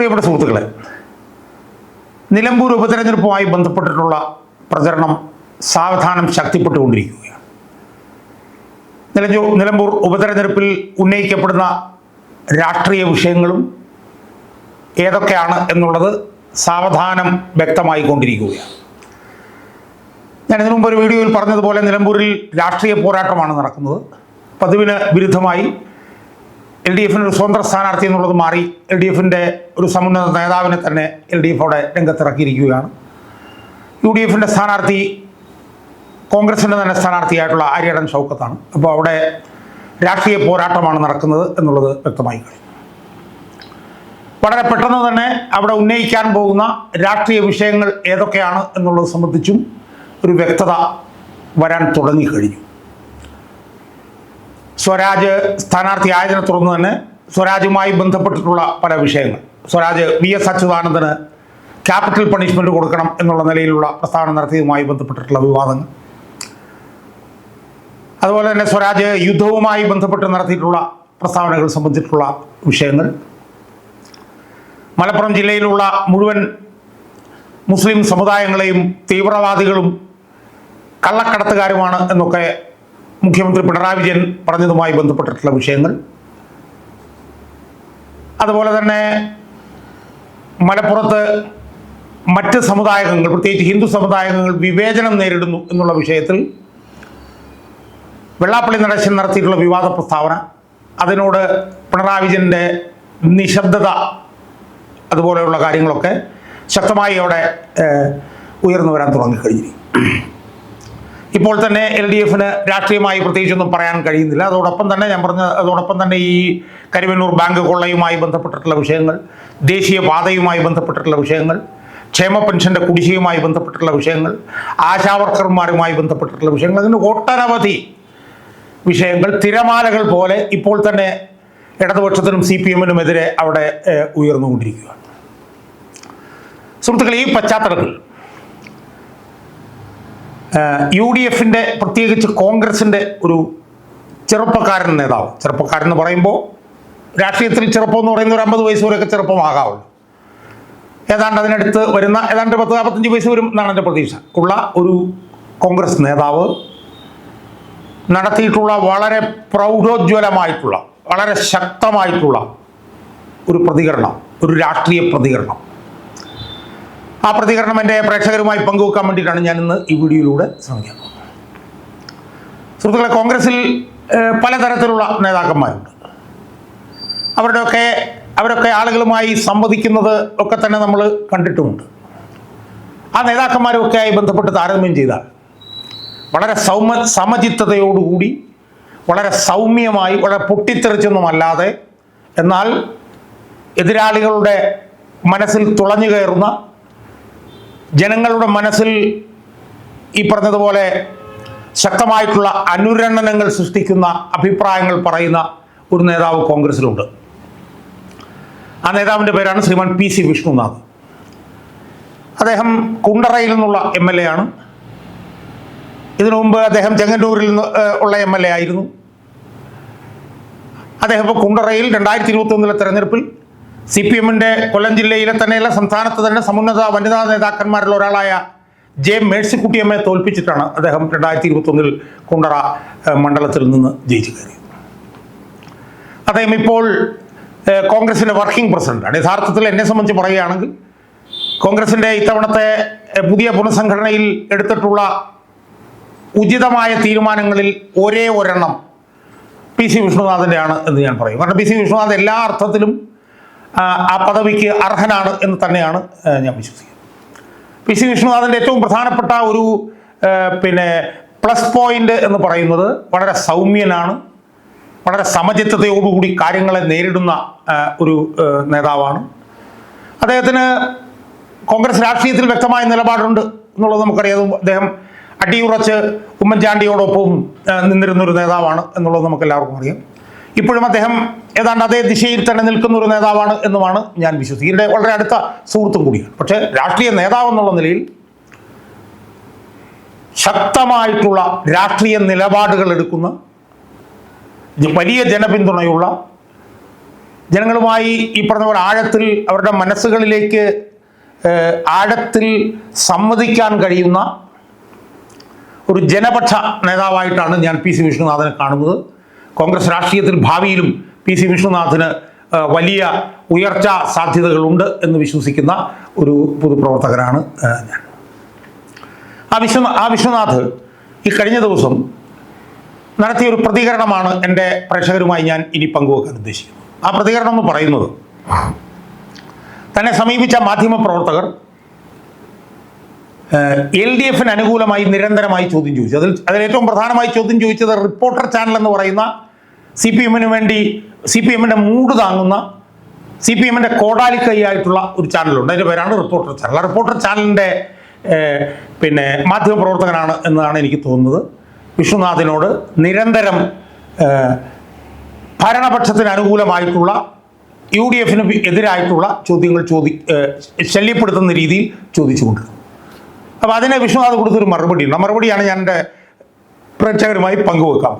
പ്രിയപ്പെട്ട സുഹൃത്തുക്കളെ നിലമ്പൂർ ഉപതെരഞ്ഞെടുപ്പുമായി ബന്ധപ്പെട്ടിട്ടുള്ള പ്രചരണം സാവധാനം ശക്തിപ്പെട്ടുകൊണ്ടിരിക്കുകയാണ്. നിലഞ്ചൂർ നിലമ്പൂർ ഉപതെരഞ്ഞെടുപ്പിൽ ഉന്നയിക്കപ്പെടുന്ന രാഷ്ട്രീയ വിഷയങ്ങളും ഏതൊക്കെയാണ് എന്നുള്ളത് സാവധാനം വ്യക്തമായിക്കൊണ്ടിരിക്കുകയാണ്. ഞാൻ ഇതിനു മുമ്പ് ഒരു വീഡിയോയിൽ പറഞ്ഞതുപോലെ നിലമ്പൂരിൽ രാഷ്ട്രീയ പോരാട്ടമാണ് നടക്കുന്നത്. പതിവിന് വിരുദ്ധമായി എൽ ഡി എഫിന് ഒരു സ്വതന്ത്ര സ്ഥാനാർത്ഥി എന്നുള്ളത് മാറി എൽ ഡി എഫിന്റെ ഒരു സമുന്നത നേതാവിനെ തന്നെ എൽ ഡി എഫ് അവിടെ രംഗത്തിറക്കിയിരിക്കുകയാണ്. യു ഡി എഫിന്റെ സ്ഥാനാർത്ഥി കോൺഗ്രസിന്റെ തന്നെ സ്ഥാനാർത്ഥിയായിട്ടുള്ള ആര്യടൻ ഷൗക്കത്താണ്. അപ്പോൾ അവിടെ രാഷ്ട്രീയ പോരാട്ടമാണ് നടക്കുന്നത് എന്നുള്ളത് വ്യക്തമായി കഴിഞ്ഞു വളരെ പെട്ടെന്ന് തന്നെ അവിടെ ഉന്നയിക്കാൻ പോകുന്ന രാഷ്ട്രീയ വിഷയങ്ങൾ ഏതൊക്കെയാണ് എന്നുള്ളത് സംബന്ധിച്ചും ഒരു വ്യക്തത വരാൻ തുടങ്ങിക്കഴിഞ്ഞു സ്വരാജ് സ്ഥാനാർത്ഥി ആയതിനെ തുടർന്ന് തന്നെ സ്വരാജുമായി ബന്ധപ്പെട്ടിട്ടുള്ള പല വിഷയങ്ങൾ. സ്വരാജ് വി എസ് അച്യുതാനന്ദന് ക്യാപിറ്റൽ പണിഷ്മെന്റ് കൊടുക്കണം എന്നുള്ള നിലയിലുള്ള പ്രസ്താവന നടത്തിയതുമായി ബന്ധപ്പെട്ടിട്ടുള്ള വിവാദങ്ങൾ. അതുപോലെ തന്നെ സ്വരാജ് യുദ്ധവുമായി ബന്ധപ്പെട്ട് നടത്തിയിട്ടുള്ള പ്രസ്താവനകൾ സംബന്ധിച്ചിട്ടുള്ള വിഷയങ്ങൾ. മലപ്പുറം ജില്ലയിലുള്ള മുഴുവൻ മുസ്ലിം സമുദായങ്ങളെയും തീവ്രവാദികളും കള്ളക്കടത്തുകാരുമാണ് എന്നൊക്കെ മുഖ്യമന്ത്രി പിണറായി വിജയൻ പറഞ്ഞതുമായി ബന്ധപ്പെട്ടിട്ടുള്ള വിഷയങ്ങൾ. അതുപോലെ തന്നെ മലപ്പുറത്ത് മറ്റ് സമുദായങ്ങൾ പ്രത്യേകിച്ച് ഹിന്ദു സമുദായങ്ങൾ വിവേചനം നേരിടുന്നു എന്നുള്ള വിഷയത്തിൽ വെള്ളാപ്പള്ളി നടേശൻ നടത്തിയിട്ടുള്ള വിവാദ പ്രസ്താവന അതിനോട് പിണറായി വിജയന്റെ നിശബ്ദത അതുപോലെയുള്ള കാര്യങ്ങളൊക്കെ ശക്തമായി അവിടെ ഉയർന്നു വരാൻ തുടങ്ങിക്കഴിഞ്ഞിരിക്കും ഇപ്പോൾ തന്നെ എൽ ഡി എഫിന് രാഷ്ട്രീയമായി പ്രത്യേകിച്ചൊന്നും പറയാൻ കഴിയുന്നില്ല. അതോടൊപ്പം തന്നെ ഞാൻ പറഞ്ഞ അതോടൊപ്പം തന്നെ ഈ കരിവന്നൂർ ബാങ്ക് കൊള്ളയുമായി ബന്ധപ്പെട്ടിട്ടുള്ള വിഷയങ്ങൾ ദേശീയ പാതയുമായി ബന്ധപ്പെട്ടിട്ടുള്ള വിഷയങ്ങൾ ക്ഷേമ പെൻഷന്റെ കുടിശ്ശികയുമായി ബന്ധപ്പെട്ടിട്ടുള്ള വിഷയങ്ങൾ ആശാവർക്കർമാരുമായി ബന്ധപ്പെട്ടിട്ടുള്ള വിഷയങ്ങൾ അതിന് ഒട്ടനവധി വിഷയങ്ങൾ തിരമാലകൾ പോലെ ഇപ്പോൾ തന്നെ ഇടതുപക്ഷത്തിനും സി പി എമ്മിനുമെതിരെ അവിടെ ഉയർന്നുകൊണ്ടിരിക്കുകയാണ്. സുഹൃത്തുക്കളെ ഈ പശ്ചാത്തലത്തിൽ യു ഡി എഫിന്റെ പ്രത്യേകിച്ച് കോൺഗ്രസിന്റെ ഒരു ചെറുപ്പക്കാരൻ നേതാവ്. ചെറുപ്പക്കാരൻ എന്ന് പറയുമ്പോൾ രാഷ്ട്രീയത്തിൽ ചെറുപ്പം എന്ന് പറയുന്ന ഒരു അമ്പത് വയസ്സ് വരെയൊക്കെ ചെറുപ്പമാകാവുള്ളൂ ഏതാണ്ട് അതിനടുത്ത് വരുന്ന ഏതാണ്ട് പത്ത് നാൽപ്പത്തഞ്ച് വയസ്സ് വരും എന്നാണ് എന്റെ പ്രതീക്ഷ. ഉള്ള ഒരു കോൺഗ്രസ് നേതാവ് നടത്തിയിട്ടുള്ള വളരെ പ്രൗഢോജ്വലമായിട്ടുള്ള വളരെ ശക്തമായിട്ടുള്ള ഒരു പ്രതികരണം ഒരു രാഷ്ട്രീയ പ്രതികരണം. ആ പ്രതികരണം എന്റെ പ്രേക്ഷകരുമായി പങ്കുവെക്കാൻ വേണ്ടിയിട്ടാണ് ഞാൻ ഇന്ന് ഈ വീഡിയോയിലൂടെ ശ്രമിക്കാൻ പോകുന്നത്. സുഹൃത്തുക്കളെ കോൺഗ്രസിൽ പലതരത്തിലുള്ള നേതാക്കന്മാരുണ്ട്. അവരുടെയൊക്കെ അവരൊക്കെ ആളുകളുമായി സംവദിക്കുന്നത് ഒക്കെ തന്നെ നമ്മൾ കണ്ടിട്ടുമുണ്ട്. ആ നേതാക്കന്മാരൊക്കെ ആയി ബന്ധപ്പെട്ട് താരതമ്യം ചെയ്താൽ വളരെ സൗമ സമചിത്തതയോടുകൂടി വളരെ സൗമ്യമായി വളരെ പൊട്ടിത്തെറിച്ചൊന്നുമല്ലാതെ എന്നാൽ എതിരാളികളുടെ മനസ്സിൽ തുളഞ്ഞു കയറുന്ന ജനങ്ങളുടെ മനസ്സിൽ ഈ പറഞ്ഞതുപോലെ ശക്തമായിട്ടുള്ള അനുരണനങ്ങൾ സൃഷ്ടിക്കുന്ന അഭിപ്രായങ്ങൾ പറയുന്ന ഒരു നേതാവ് കോൺഗ്രസിലുണ്ട്. ആ നേതാവിന്റെ പേരാണ് ശ്രീമാൻ പി സി വിഷ്ണുനാഥ്. അദ്ദേഹം കുണ്ടറയിൽ നിന്നുള്ള എം എൽ എ ആണ്. ഇതിനു മുമ്പ് അദ്ദേഹം ചെങ്ങന്നൂരിൽ നിന്ന് ഉള്ള എം എൽ എ ആയിരുന്നു. അദ്ദേഹം ഇപ്പോൾ കുണ്ടറയിൽ രണ്ടായിരത്തി ഇരുപത്തി ഒന്നിലെ തെരഞ്ഞെടുപ്പിൽ സി പി എമ്മിന്റെ കൊല്ലം ജില്ലയിലെ തന്നെയല്ല സംസ്ഥാനത്ത് തന്നെ സമുന്നത വനിതാ നേതാക്കന്മാരിൽ ഒരാളായ ജെ മേഴ്സിക്കുട്ടിയമ്മയെ തോൽപ്പിച്ചിട്ടാണ് അദ്ദേഹം രണ്ടായിരത്തി ഇരുപത്തൊന്നിൽ കുണ്ടറ മണ്ഡലത്തിൽ നിന്ന് ജയിച്ചു കയറിയത്. അദ്ദേഹം ഇപ്പോൾ കോൺഗ്രസിന്റെ വർക്കിംഗ് പ്രസിഡന്റാണ്. യഥാർത്ഥത്തിൽ എന്നെ സംബന്ധിച്ച് പറയുകയാണെങ്കിൽ കോൺഗ്രസിന്റെ ഇത്തവണത്തെ പുതിയ പുനഃസംഘടനയിൽ എടുത്തിട്ടുള്ള ഉചിതമായ തീരുമാനങ്ങളിൽ ഒരേ ഒരെണ്ണം പി സി വിഷ്ണുനാഥന്റെ ആണ് എന്ന് ഞാൻ പറയും. കാരണം പി സി വിഷ്ണുനാഥ് എല്ലാ അർത്ഥത്തിലും ആ, പദവിക്ക് അർഹനാണ് എന്ന് തന്നെയാണ് ഞാൻ വിശ്വസിക്കുന്നത്. പി സി വിഷ്ണുനാഥന്റെ ഏറ്റവും പ്രധാനപ്പെട്ട ഒരു പിന്നെ പ്ലസ് പോയിന്റ് എന്ന് പറയുന്നത് വളരെ സൗമ്യനാണ് വളരെ സമചിത്തതയോടുകൂടി കാര്യങ്ങളെ നേരിടുന്ന ഒരു നേതാവാണ്. അദ്ദേഹത്തിന് കോൺഗ്രസ് രാഷ്ട്രീയത്തിൽ വ്യക്തമായ നിലപാടുണ്ട് എന്നുള്ളത് നമുക്കറിയാം. അദ്ദേഹം അടിയുറച്ച് ഉമ്മൻചാണ്ടിയോടൊപ്പം നിന്നിരുന്നൊരു നേതാവാണ് എന്നുള്ളത് നമുക്ക് എല്ലാവർക്കും അറിയാം. ഇപ്പോഴും അദ്ദേഹം ഏതാണ്ട് അതേ ദിശയിൽ തന്നെ നിൽക്കുന്ന ഒരു നേതാവാണ് എന്നുമാണ് ഞാൻ വിശ്വസിക്കുന്നത്. ഇതിന്റെ വളരെ അടുത്ത സുഹൃത്തും കൂടിയാണ്. പക്ഷേ രാഷ്ട്രീയ നേതാവ് എന്നുള്ള നിലയിൽ ശക്തമായിട്ടുള്ള രാഷ്ട്രീയ നിലപാടുകൾ എടുക്കുന്ന വലിയ ജനപിന്തുണയുള്ള ജനങ്ങളുമായി ഈ പറഞ്ഞ പോലെ ആഴത്തിൽ അവരുടെ മനസ്സുകളിലേക്ക് ആഴത്തിൽ സമ്മതിക്കാൻ കഴിയുന്ന ഒരു ജനപക്ഷ നേതാവായിട്ടാണ് ഞാൻ പി സി വിഷ്ണുനാഥനെ കാണുന്നത്. കോൺഗ്രസ് രാഷ്ട്രീയത്തിൽ ഭാവിയിലും പി സി വിഷ്ണുനാഥിന് വലിയ ഉയർച്ച സാധ്യതകളുണ്ട് എന്ന് വിശ്വസിക്കുന്ന ഒരു പൊതുപ്രവർത്തകനാണ് ഞാൻ. ആ വിശ്വ ആ വിശ്വനാഥ് ഈ കഴിഞ്ഞ ദിവസം നടത്തിയ ഒരു പ്രതികരണമാണ് എന്റെ പ്രേക്ഷകരുമായി ഞാൻ ഇനി പങ്കുവെക്കാൻ ഉദ്ദേശിക്കുന്നത്. ആ പ്രതികരണം എന്ന് പറയുന്നത് തന്നെ സമീപിച്ച മാധ്യമ പ്രവർത്തകർ എൽ ഡി എഫിന് അനുകൂലമായി നിരന്തരമായി ചോദ്യം ചോദിച്ചു. അതിൽ അതിൽ ഏറ്റവും പ്രധാനമായി ചോദ്യം ചോദിച്ചത് റിപ്പോർട്ടർ ചാനൽ എന്ന് പറയുന്ന സി പി എമ്മിന് വേണ്ടി സി പി എമ്മിന്റെ മൂട് താങ്ങുന്ന സി പി എമ്മിന്റെ കോടാലിക്കൈയായിട്ടുള്ള ഒരു ചാനലുണ്ട്. അതിന്റെ പേരാണ് റിപ്പോർട്ടർ ചാനൽ. റിപ്പോർട്ടർ ചാനലിന്റെ പിന്നെ മാധ്യമ പ്രവർത്തകനാണ് എന്നതാണ് എനിക്ക് തോന്നുന്നത്. വിഷ്ണുനാഥിനോട് നിരന്തരം ഭരണപക്ഷത്തിന് അനുകൂലമായിട്ടുള്ള യു ഡി എഫിന് എതിരായിട്ടുള്ള ചോദ്യങ്ങൾ ചോദി ശല്യപ്പെടുത്തുന്ന രീതിയിൽ ചോദിച്ചുകൊണ്ടിരുന്നു. അപ്പോൾ അതിനെ വിഷ്ണുനാഥ് കൊടുത്തൊരു മറുപടിയുണ്ട്. ആ മറുപടിയാണ് ഞാൻ എന്റെ പ്രേക്ഷകരുമായി പങ്കുവെക്കാം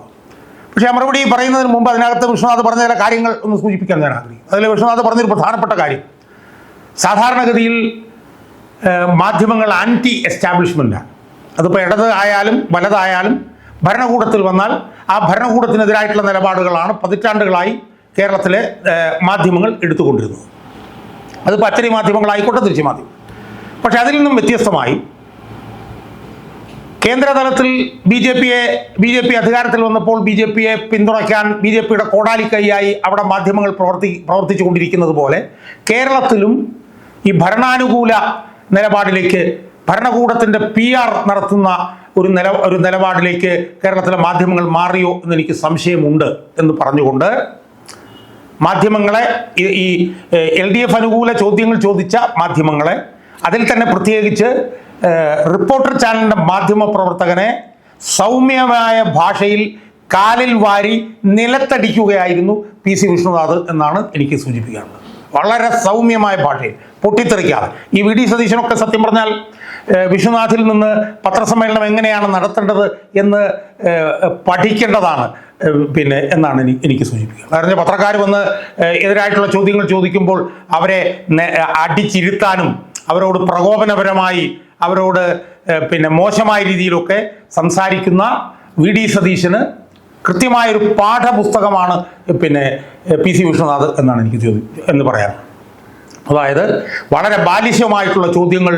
പക്ഷേ മറുപടി പറയുന്നതിന് മുമ്പ് അതിനകത്ത് വിശ്വനാഥ് പറഞ്ഞ ചില കാര്യങ്ങൾ ഒന്ന് സൂചിപ്പിക്കാൻ ഞാൻ ആഗ്രഹിക്കും അതിൽ വിശ്വനാഥ് പറഞ്ഞൊരു പ്രധാനപ്പെട്ട കാര്യം. സാധാരണഗതിയിൽ മാധ്യമങ്ങൾ ആന്റി എസ്റ്റാബ്ലിഷ്മെന്റാണ് അതിപ്പോൾ ഇടത് ആയാലും വലതായാലും ഭരണകൂടത്തിൽ വന്നാൽ ആ ഭരണകൂടത്തിനെതിരായിട്ടുള്ള നിലപാടുകളാണ് പതിറ്റാണ്ടുകളായി കേരളത്തിലെ മാധ്യമങ്ങൾ എടുത്തുകൊണ്ടിരുന്നത്. അതിപ്പോൾ അച്ചടി മാധ്യമങ്ങളായിക്കോട്ടെ തിരിച്ചു മാധ്യമം പക്ഷേ അതിൽ നിന്നും വ്യത്യസ്തമായി കേന്ദ്രതലത്തിൽ ബി ജെ പിയെ ബി ജെ പി അധികാരത്തിൽ വന്നപ്പോൾ ബി ജെ പിയെ പിന്തുണയ്ക്കാൻ ബി ജെ പിയുടെ കോടാലിക്കൈയായി അവിടെ മാധ്യമങ്ങൾ പ്രവർത്തി പ്രവർത്തിച്ചു കൊണ്ടിരിക്കുന്നത് പോലെ കേരളത്തിലും ഈ ഭരണാനുകൂല നിലപാടിലേക്ക് ഭരണകൂടത്തിന്റെ പി ആർ നടത്തുന്ന ഒരു നില ഒരു നിലപാടിലേക്ക് കേരളത്തിലെ മാധ്യമങ്ങൾ മാറിയോ എന്ന് എനിക്ക് സംശയമുണ്ട് എന്ന് പറഞ്ഞുകൊണ്ട് മാധ്യമങ്ങളെ ഈ- എൽ ഡി എഫ് അനുകൂല ചോദ്യങ്ങൾ ചോദിച്ച മാധ്യമങ്ങളെ അതിൽ തന്നെ പ്രത്യേകിച്ച് റിപ്പോർട്ടർ ചാനലിന്റെ മാധ്യമ പ്രവർത്തകനെ സൗമ്യമായ ഭാഷയിൽ കാലിൽ വാരി നിലത്തടിക്കുകയായിരുന്നു പി സി വിഷ്ണുനാഥ് എന്നാണ് എനിക്ക് സൂചിപ്പിക്കാനുള്ളത്. വളരെ സൗമ്യമായ ഭാഷയിൽ പൊട്ടിത്തെറിക്കാതെ. ഈ വി ഡി സതീശനൊക്കെ സത്യം പറഞ്ഞാൽ വിഷ്ണുനാഥിൽ നിന്ന് പത്രസമ്മേളനം എങ്ങനെയാണ് നടത്തേണ്ടത് എന്ന് പഠിക്കേണ്ടതാണ് പിന്നെ എന്നാണ് എനിക്ക് എനിക്ക് സൂചിപ്പിക്കുക കാരണം പത്രക്കാർ വന്ന് എതിരായിട്ടുള്ള ചോദ്യങ്ങൾ ചോദിക്കുമ്പോൾ അവരെ അടിച്ചിരുത്താനും അവരോട് പ്രകോപനപരമായി അവരോട് പിന്നെ മോശമായ രീതിയിലൊക്കെ സംസാരിക്കുന്ന വി ഡി സതീശന് കൃത്യമായൊരു പാഠപുസ്തകമാണ് പിന്നെ പി സി വിശ്വനാഥ് എന്നാണ് എനിക്ക് ചോദി എന്ന് പറയാൻ അതായത് വളരെ ബാലിശ്യമായിട്ടുള്ള ചോദ്യങ്ങൾ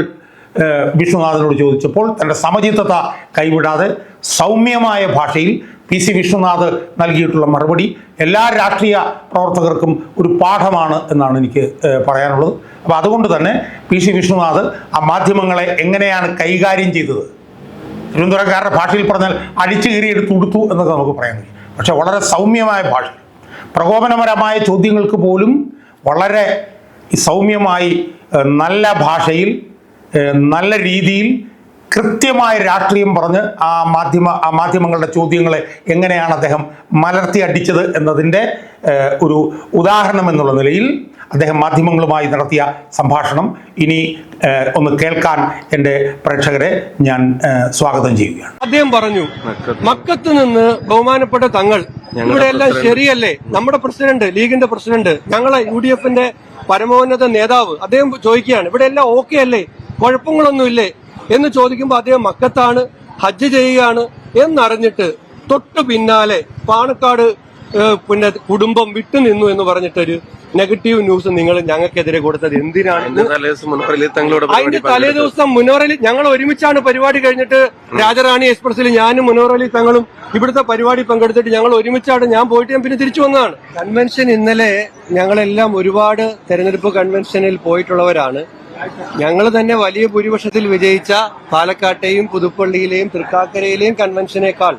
വിശ്വനാഥനോട് ചോദിച്ചപ്പോൾ തന്റെ സമചിത്തത കൈവിടാതെ സൗമ്യമായ ഭാഷയിൽ പി സി വിഷ്ണുനാഥ് നൽകിയിട്ടുള്ള മറുപടി എല്ലാ രാഷ്ട്രീയ പ്രവർത്തകർക്കും ഒരു പാഠമാണ് എന്നാണ് എനിക്ക് പറയാനുള്ളത്. അപ്പോൾ അതുകൊണ്ട് തന്നെ പി സി വിഷ്ണുനാഥ് ആ മാധ്യമങ്ങളെ എങ്ങനെയാണ് കൈകാര്യം ചെയ്തത്? തിരുവനന്തപുരക്കാരുടെ ഭാഷയിൽ പറഞ്ഞാൽ അടിച്ചു കീറി എടുത്ത് ഉടുത്തു എന്നൊക്കെ നമുക്ക് പറയാൻ കഴിയും. പക്ഷെ വളരെ സൗമ്യമായ ഭാഷ. പ്രകോപനപരമായ ചോദ്യങ്ങൾക്ക് പോലും വളരെ സൗമ്യമായി നല്ല ഭാഷയിൽ നല്ല രീതിയിൽ കൃത്യമായ രാഷ്ട്രീയം പറഞ്ഞ് ആ മാധ്യമ ആ മാധ്യമങ്ങളുടെ ചോദ്യങ്ങളെ എങ്ങനെയാണ് അദ്ദേഹം മലർത്തി അടിച്ചത് എന്നതിന്റെ ഒരു ഉദാഹരണം എന്നുള്ള നിലയിൽ അദ്ദേഹം മാധ്യമങ്ങളുമായി നടത്തിയ സംഭാഷണം. ഇനി ഒന്ന് കേൾക്കാൻ എന്റെ പ്രേക്ഷകരെ ഞാൻ സ്വാഗതം ചെയ്യുകയാണ്. അദ്ദേഹം പറഞ്ഞു മക്കത്ത് നിന്ന് ബഹുമാനപ്പെട്ട തങ്ങൾ ഇവിടെ എല്ലാം ശരിയല്ലേ? നമ്മുടെ പ്രസിഡന്റ് ലീഗിന്റെ പ്രസിഡന്റ് ഞങ്ങളെ യു ഡി എഫിന്റെ പരമോന്നത നേതാവ്. അദ്ദേഹം ചോദിക്കുകയാണ് ഇവിടെ എല്ലാം ഓക്കെ അല്ലേ? കുഴപ്പങ്ങളൊന്നുമില്ലേ? എന്ന് ചോദിക്കുമ്പോൾ അദ്ദേഹം മക്കത്താണ് ഹജ്ജ് ചെയ്യുകയാണ് എന്നറിഞ്ഞിട്ട് തൊട്ടു പിന്നാലെ പാണക്കാട് പിന്നെ കുടുംബം വിട്ടു നിന്നു എന്ന് പറഞ്ഞിട്ടൊരു നെഗറ്റീവ് ന്യൂസ് നിങ്ങൾ ഞങ്ങൾക്കെതിരെ കൊടുത്തത് എന്തിനാണ്? അതിന്റെ തലേ ദിവസം മുനോറലി ഞങ്ങൾ ഒരുമിച്ചാണ് പരിപാടി കഴിഞ്ഞിട്ട് രാജറാണി എക്സ്പ്രസിൽ ഞാനും മുനോറലി തങ്ങളും ഇവിടുത്തെ പരിപാടി പങ്കെടുത്തിട്ട് ഞങ്ങൾ ഒരുമിച്ചാണ്. ഞാൻ പോയിട്ട് ഞാൻ പിന്നെ തിരിച്ചു വന്നതാണ്. കൺവെൻഷൻ ഇന്നലെ ഞങ്ങളെല്ലാം ഒരുപാട് തെരഞ്ഞെടുപ്പ് കൺവെൻഷനിൽ പോയിട്ടുള്ളവരാണ്. ഞങ്ങൾ തന്നെ വലിയ ഭൂരിപക്ഷത്തിൽ വിജയിച്ച പാലക്കാട്ടെയും പുതുപ്പള്ളിയിലെയും തൃക്കാക്കരയിലെയും കൺവെൻഷനേക്കാൾ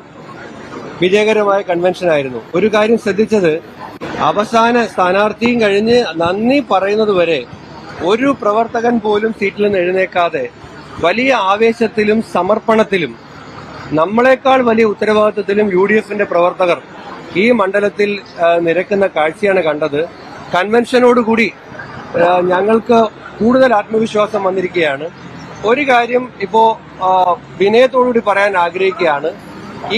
വിജയകരമായ കൺവെൻഷൻ ആയിരുന്നു. ഒരു കാര്യം ശ്രദ്ധിച്ചത് അവസാന സ്ഥാനാർത്ഥിയും കഴിഞ്ഞ് നന്ദി പറയുന്നത് വരെ ഒരു പ്രവർത്തകൻ പോലും സീറ്റിൽ നിന്ന് എഴുന്നേക്കാതെ വലിയ ആവേശത്തിലും സമർപ്പണത്തിലും നമ്മളെക്കാൾ വലിയ ഉത്തരവാദിത്വത്തിലും യു ഡി എഫിന്റെ പ്രവർത്തകർ ഈ മണ്ഡലത്തിൽ നിരക്കുന്ന കാഴ്ചയാണ് കണ്ടത്. കൺവെൻഷനോടുകൂടി ഞങ്ങൾക്ക് കൂടുതൽ ആത്മവിശ്വാസം വന്നിരിക്കുകയാണ്. ഒരു കാര്യം ഇപ്പോ വിനയത്തോടുകൂടി പറയാൻ ആഗ്രഹിക്കുകയാണ്.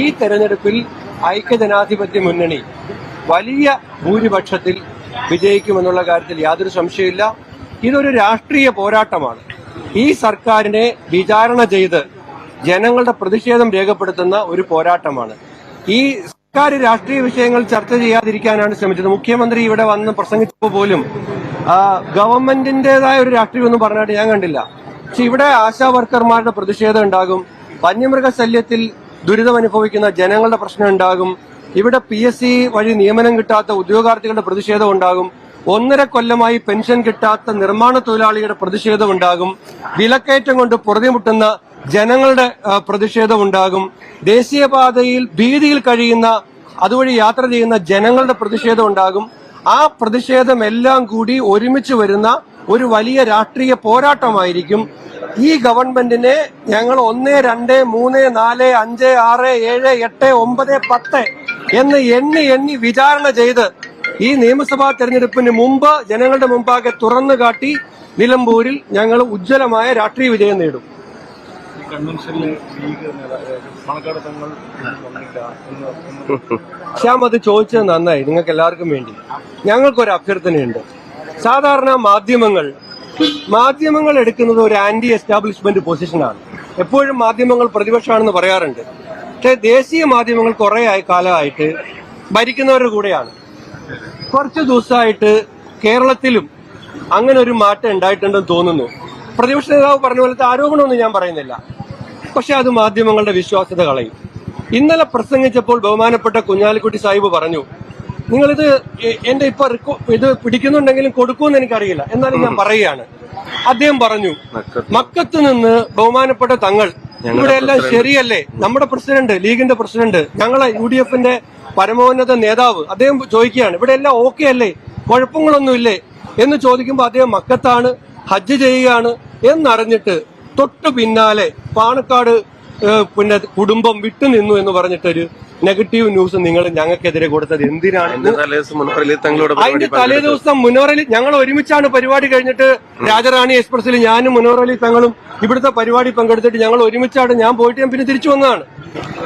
ഈ തെരഞ്ഞെടുപ്പിൽ ഐക്യജനാധിപത്യ മുന്നണി വലിയ ഭൂരിപക്ഷത്തിൽ വിജയിക്കുമെന്നുള്ള കാര്യത്തിൽ യാതൊരു സംശയമില്ല ഇതൊരു രാഷ്ട്രീയ പോരാട്ടമാണ്. ഈ സർക്കാരിനെ വിചാരണ ചെയ്ത് ജനങ്ങളുടെ പ്രതിഷേധം രേഖപ്പെടുത്തുന്ന ഒരു പോരാട്ടമാണ്. ഈ സർക്കാർ രാഷ്ട്രീയ വിഷയങ്ങൾ ചർച്ച ചെയ്യാതിരിക്കാനാണ് ശ്രമിച്ചത്. മുഖ്യമന്ത്രി ഇവിടെ വന്ന് പ്രസംഗിച്ചപ്പോൾ പോലും ഗവൺമെന്റിന്റേതായ ഒരു രാഷ്ട്രീയം ഒന്നും പറഞ്ഞായിട്ട് ഞാൻ കണ്ടില്ല. പക്ഷെ ഇവിടെ ആശാ വർക്കർമാരുടെ പ്രതിഷേധം ഉണ്ടാകും. വന്യമൃഗ ശല്യത്തിൽ ദുരിതം അനുഭവിക്കുന്ന ജനങ്ങളുടെ പ്രശ്നം ഉണ്ടാകും. ഇവിടെ പി എസ് സി വഴി നിയമനം കിട്ടാത്ത ഉദ്യോഗാർത്ഥികളുടെ പ്രതിഷേധം ഉണ്ടാകും. ഒന്നര കൊല്ലമായി പെൻഷൻ കിട്ടാത്ത നിർമ്മാണ തൊഴിലാളികളുടെ പ്രതിഷേധം ഉണ്ടാകും. വിലക്കയറ്റം കൊണ്ട് പുറതിമുട്ടുന്ന ജനങ്ങളുടെ പ്രതിഷേധം ഉണ്ടാകും. ദേശീയപാതയിൽ ഭീതിയിൽ കഴിയുന്ന അതുവഴി യാത്ര ചെയ്യുന്ന ജനങ്ങളുടെ പ്രതിഷേധം ഉണ്ടാകും. ആ പ്രതിഷേധം എല്ലാം കൂടി ഒരുമിച്ച് വരുന്ന ഒരു വലിയ രാഷ്ട്രീയ പോരാട്ടമായിരിക്കും. ഈ ഗവൺമെന്റിനെ ഞങ്ങൾ ഒന്ന് രണ്ട് മൂന്ന് നാല് അഞ്ച് ആറ് ഏഴ് എട്ട് ഒമ്പത് പത്ത് എന്ന് എണ്ണി എണ്ണി വിചാരണ ചെയ്ത് ഈ നിയമസഭാ തെരഞ്ഞെടുപ്പിന് മുമ്പ് ജനങ്ങളുടെ മുമ്പാകെ തുറന്നു കാട്ടി നിലമ്പൂരിൽ ഞങ്ങൾ ഉജ്ജ്വലമായ രാഷ്ട്രീയ വിജയം നേടും. കൺവെൻഷനിലെ തങ്ങൾ ശ്യാം അത് ചോദിച്ചത് നന്നായി. നിങ്ങൾക്ക് എല്ലാവർക്കും വേണ്ടി. ഞങ്ങൾക്കൊരു അഭ്യർത്ഥനയുണ്ട്. സാധാരണ മാധ്യമങ്ങൾ മാധ്യമങ്ങൾ എടുക്കുന്നത് ഒരു ആന്റി എസ്റ്റാബ്ലിഷ്മെന്റ് പൊസിഷനാണ് എപ്പോഴും മാധ്യമങ്ങൾ പ്രതിപക്ഷമാണെന്ന് പറയാറുണ്ട്. പക്ഷേ ദേശീയ മാധ്യമങ്ങൾ കുറെ കാലമായിട്ട് ഭരിക്കുന്നവരുടെ കൂടെയാണ്. കുറച്ച് ദിവസമായിട്ട് കേരളത്തിലും അങ്ങനെ ഒരു മാറ്റം ഉണ്ടായിട്ടുണ്ടെന്ന് തോന്നുന്നു. പ്രതിപക്ഷ നേതാവ് പറഞ്ഞ പോലത്തെ ആരോപണമൊന്നും ഞാൻ പറയുന്നില്ല. പക്ഷെ അത് മാധ്യമങ്ങളുടെ വിശ്വാസ്യത കളയും. ഇന്നലെ പ്രസംഗിച്ചപ്പോൾ ബഹുമാനപ്പെട്ട കുഞ്ഞാലിക്കുട്ടി സാഹിബ് പറഞ്ഞു നിങ്ങളിത് എന്റെ ഇപ്പൊ ഇത് പിടിക്കുന്നുണ്ടെങ്കിലും കൊടുക്കുമെന്ന് എനിക്കറിയില്ല. എന്നാലും ഞാൻ പറയുകയാണ്. അദ്ദേഹം പറഞ്ഞു മക്കത്ത്. നിന്ന് ബഹുമാനപ്പെട്ട തങ്ങൾ ഇവിടെ എല്ലാം ശരിയല്ലേ? നമ്മുടെ പ്രസിഡന്റ് ലീഗിന്റെ പ്രസിഡന്റ് ഞങ്ങളെ യു ഡി എഫിന്റെ പരമോന്നത നേതാവ്. അദ്ദേഹം ചോദിക്കുകയാണ് ഇവിടെ എല്ലാം ഓക്കെ അല്ലേ? കുഴപ്പങ്ങളൊന്നുമില്ലേ? എന്ന് ചോദിക്കുമ്പോൾ അദ്ദേഹം മക്കത്താണ് ഹജ്ജ് ചെയ്യുകയാണ് എന്നറിഞ്ഞിട്ട് തൊട്ടു പിന്നാലെ പാണക്കാട് പിന്നെ കുടുംബം വിട്ടുനിന്നു എന്ന് പറഞ്ഞിട്ടൊരു നെഗറ്റീവ് ന്യൂസ് നിങ്ങൾ ഞങ്ങൾക്കെതിരെ കൊടുത്തത് എന്തിനാണ്? അതിന്റെ തലേ ദിവസം മുനോറലി ഞങ്ങൾ ഒരുമിച്ചാണ് പരിപാടി കഴിഞ്ഞിട്ട് രാജറാണി എക്സ്പ്രസിൽ ഞാനും മുനോറലി തങ്ങളും ഇവിടുത്തെ പരിപാടി പങ്കെടുത്തിട്ട് ഞങ്ങൾ ഒരുമിച്ചാണ് ഞാൻ പോയിട്ട് ഞാൻ പിന്നെ തിരിച്ചു വന്നതാണ്.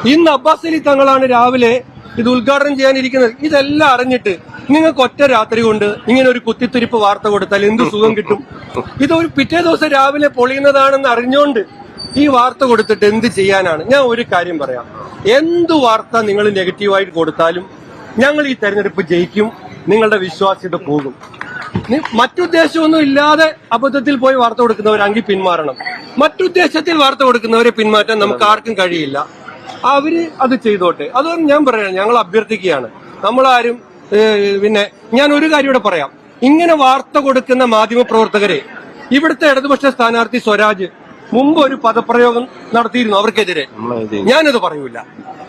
ഇന്ന് അബ്ബാസ് അലി തങ്ങളാണ് രാവിലെ ഇത് ഉദ്ഘാടനം ചെയ്യാനിരിക്കുന്നത്. ഇതെല്ലാം അറിഞ്ഞിട്ട് നിങ്ങൾക്ക് ഒറ്റ രാത്രി കൊണ്ട് ഇങ്ങനെ ഒരു കുത്തിത്തിരിപ്പ് വാർത്ത കൊടുത്താൽ എന്ത് സുഖം കിട്ടും? ഇത് ഒരു പിറ്റേ ദിവസം രാവിലെ പൊളിയുന്നതാണെന്ന് അറിഞ്ഞുകൊണ്ട് ഈ വാർത്ത കൊടുത്തിട്ട് എന്ത് ചെയ്യാനാണ്? ഞാൻ ഒരു കാര്യം പറയാം. എന്ത് വാർത്ത നിങ്ങൾ നെഗറ്റീവായിട്ട് കൊടുത്താലും ഞങ്ങൾ ഈ തെരഞ്ഞെടുപ്പ് ജയിക്കും നിങ്ങളുടെ വിശ്വാസ്യത പോകും. മറ്റുദ്ദേശമൊന്നും ഇല്ലാതെ അബദ്ധത്തിൽ പോയി വാർത്ത കൊടുക്കുന്നവരാണെങ്കിൽ പിന്മാറണം. മറ്റുദ്ദേശത്തിൽ വാർത്ത കൊടുക്കുന്നവരെ പിന്മാറ്റാൻ നമുക്ക് ആർക്കും കഴിയില്ല. അവർ അത് ചെയ്തോട്ടെ. അതൊന്നും ഞാൻ പറയാം ഞങ്ങൾ അഭ്യർത്ഥിക്കുകയാണ്. നമ്മളാരും പിന്നെ ഞാൻ ഒരു കാര്യം ഇവിടെ പറയാം. ഇങ്ങനെ വാർത്ത കൊടുക്കുന്ന മാധ്യമ പ്രവർത്തകരെ ഇവിടുത്തെ ഇടതുപക്ഷ സ്ഥാനാർത്ഥി സ്വരാജ് മുമ്പ് ഒരു പദപ്രയോഗം നടത്തിയിരുന്നു അവർക്കെതിരെ. ഞാനത് പറയൂല.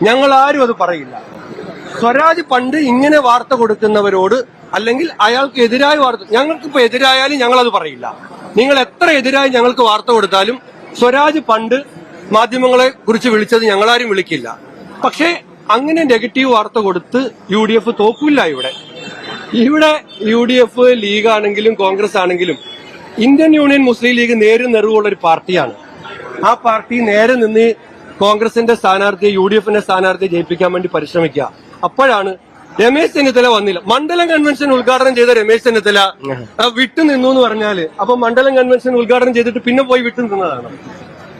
ഞങ്ങൾ ആരും അത് പറയില്ല. സ്വരാജ് പണ്ട് ഇങ്ങനെ വാർത്ത കൊടുക്കുന്നവരോട് അല്ലെങ്കിൽ അയാൾക്ക് എതിരായ വാർത്ത ഞങ്ങൾക്കിപ്പോ എതിരായാലും ഞങ്ങൾ അത് പറയില്ല. നിങ്ങൾ എത്ര എതിരായി ഞങ്ങൾക്ക് വാർത്ത കൊടുത്താലും സ്വരാജ് പണ്ട് മാധ്യമങ്ങളെ കുറിച്ച് വിളിച്ചത് ഞങ്ങളാരും വിളിക്കില്ല. പക്ഷേ അങ്ങനെ നെഗറ്റീവ് വാർത്ത കൊടുത്ത് യു ഡി എഫ് തോക്കില്ല ഇവിടെ. ഇവിടെ യു ഡി എഫ് ലീഗ് ആണെങ്കിലും കോൺഗ്രസ് ആണെങ്കിലും ഇന്ത്യൻ യൂണിയൻ മുസ്ലിം ലീഗ് നേരും നെറുവുള്ള ഒരു പാർട്ടിയാണ്. ആ പാർട്ടി നേരെ നിന്ന് കോൺഗ്രസിന്റെ സ്ഥാനാർത്ഥിയെ യു ഡി എഫിന്റെ സ്ഥാനാർത്ഥിയെ ജയിപ്പിക്കാൻ വേണ്ടി പരിശ്രമിക്കുക. അപ്പോഴാണ് രമേശ് ചെന്നിത്തല വന്നില്ല. മണ്ഡലം കൺവെൻഷൻ ഉദ്ഘാടനം ചെയ്ത രമേശ് ചെന്നിത്തല വിട്ടു നിന്നു എന്ന് പറഞ്ഞാൽ അപ്പൊ മണ്ഡലം കൺവെൻഷൻ ഉദ്ഘാടനം ചെയ്തിട്ട് പിന്നെ പോയി വിട്ടു നിന്നതാണ്.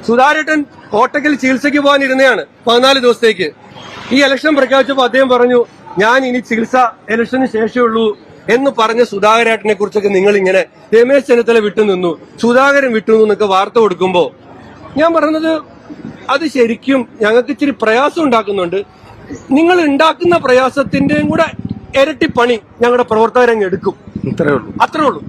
സുധാരേട്ടൻ കോട്ടക്കൽ ചികിത്സയ്ക്ക് പോകാനിരുന്നതാണ് പതിനാല് ദിവസത്തേക്ക്. ഈ ഇലക്ഷൻ പ്രഖ്യാപിച്ചപ്പോൾ അദ്ദേഹം പറഞ്ഞു ഞാൻ ഇനി ചികിത്സ ഇലക്ഷന് ശേഷമുള്ളൂ എന്ന് പറഞ്ഞ സുധാകരേട്ടനെ കുറിച്ചൊക്കെ നിങ്ങൾ ഇങ്ങനെ രമേശ് ചെന്നിത്തല വിട്ടുനിന്നു സുധാകരൻ വിട്ടു എന്നൊക്കെ വാർത്ത കൊടുക്കുമ്പോ ഞാൻ പറഞ്ഞത് അത് ശരിക്കും ഞങ്ങൾക്ക് ഇച്ചിരി പ്രയാസം ഉണ്ടാക്കുന്നുണ്ട്. നിങ്ങൾ ഉണ്ടാക്കുന്ന പ്രയാസത്തിന്റെയും കൂടെ ഇരട്ടി പണി ഞങ്ങളുടെ പ്രവർത്തകരങ്ങ് എടുക്കും. അത്രേ ഉള്ളൂ. അത്രേ ഉള്ളൂ.